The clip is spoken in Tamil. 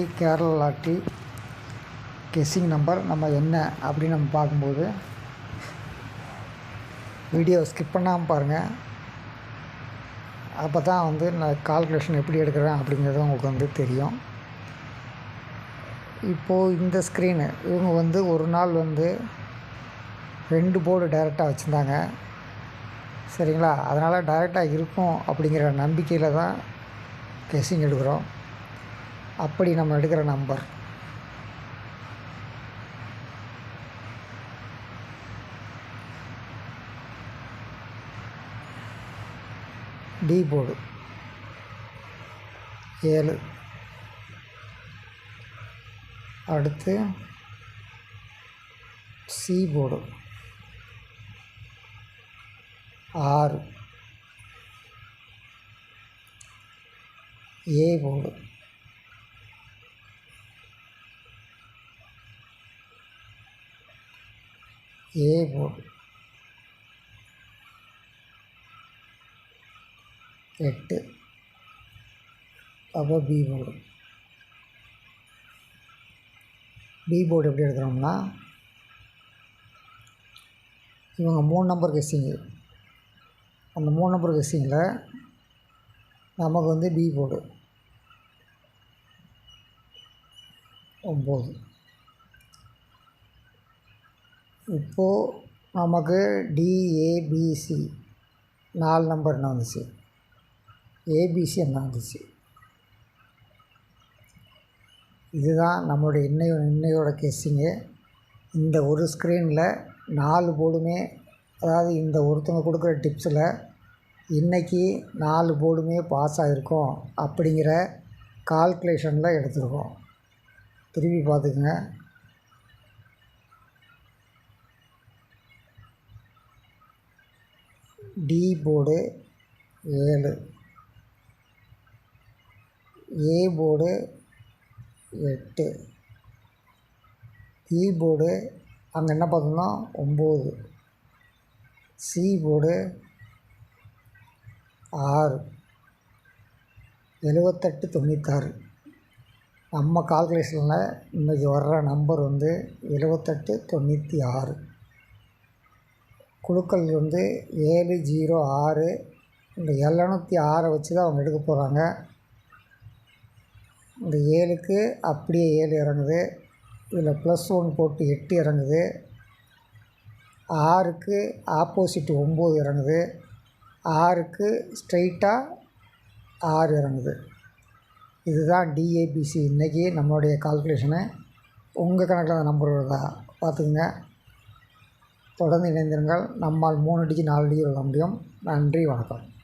கேரளா டீ கெஸ்ஸிங் நம்பர் நம்ம என்ன அப்படின்னு நம்ம பார்க்கும்போது வீடியோ ஸ்கிப் பண்ணாமல் பாருங்கள் அப்போ தான் வந்து நான் கால்குலேஷன் எப்படி எடுக்கிறேன் அப்படிங்கிறது உங்களுக்கு வந்து தெரியும். இப்போது இந்த ஸ்க்ரீனு இவங்க வந்து ஒரு நாள் வந்து ரெண்டு போர்டு டைரெக்டாக வச்சுருந்தாங்க. சரிங்களா? அதனால் டைரெக்டாக இருக்கும் அப்படிங்கிற நம்பிக்கையில் தான் கெஸ்ஸிங் எடுக்கிறோம். அப்படி நம்ம எடுக்கிற நம்பர். டி போர்டு ஏழு. அடுத்து சி போர்டு ஆறு. ஏ போர்டு ஏ போர்டு எட்டு அப்போ பி போர்டு பி போர்டு எப்படி எடுக்கிறோம்னா இவங்க மூணு நம்பர் கெஸ்டிங்கு அந்த மூணு நம்பர் கெஸ்டிங்கில் நமக்கு வந்து பி போர்டு ஒம்பது இப்போது நமக்கு டிஏபிசி நாலு நம்பர் என்ன வந்துச்சு ஏபிசி என்ன வந்துச்சு இதுதான் நம்மளுடைய இன்னையோ இன்னையோட கெஸ்ஸிங்கு இந்த ஒரு ஸ்க்ரீனில் நாலு போர்டுமே அதாவது இந்த ஒருத்தவங்க கொடுக்குற டிப்ஸில் இன்றைக்கி நாலு போர்டுமே பாஸ் ஆகிருக்கோம் அப்படிங்கிற கால்குலேஷனில் எடுத்துருக்கோம். திரும்பி பார்த்துக்குங்க. டி போர்டு ஏழு. ஏ போர்டு எட்டு. பி போர்டு அங்கே என்ன பார்த்தோம்னா ஒம்பது. சி போர்டு ஆறு. எழுவத்தெட்டு தொண்ணூத்தாறு. நம்ம கால்குலேஷனில் இன்றைக்கி வர்ற நம்பர் வந்து எழுவத்தெட்டு தொண்ணூற்றி ஆறு. குழுக்கள் வந்து ஏழு ஜீரோ ஆறு இந்த எழுநூற்றி ஆறை வச்சு தான் அவங்க எடுக்க போகிறாங்க. இந்த ஏழுக்கு அப்படியே ஏழு இறங்குது. இதில் ப்ளஸ் ஒன் போட்டு எட்டு இறங்குது. ஆறுக்கு ஆப்போசிட் ஒம்பது இறங்குது. ஆறுக்கு ஸ்ட்ரைட்டாக ஆறு இறங்குது. இதுதான் டிஏபிசி இன்றைக்கி நம்மளுடைய கால்குலேஷனு உங்கள் கணக்கில் அந்த நம்பர் வருதா? பார்த்துக்குங்க. தொடர்ந்து இணைந்திருங்கள். நம்மால் மூணு டிஜி நாலு டிஜி வர முடியும். நன்றி வணக்கம்.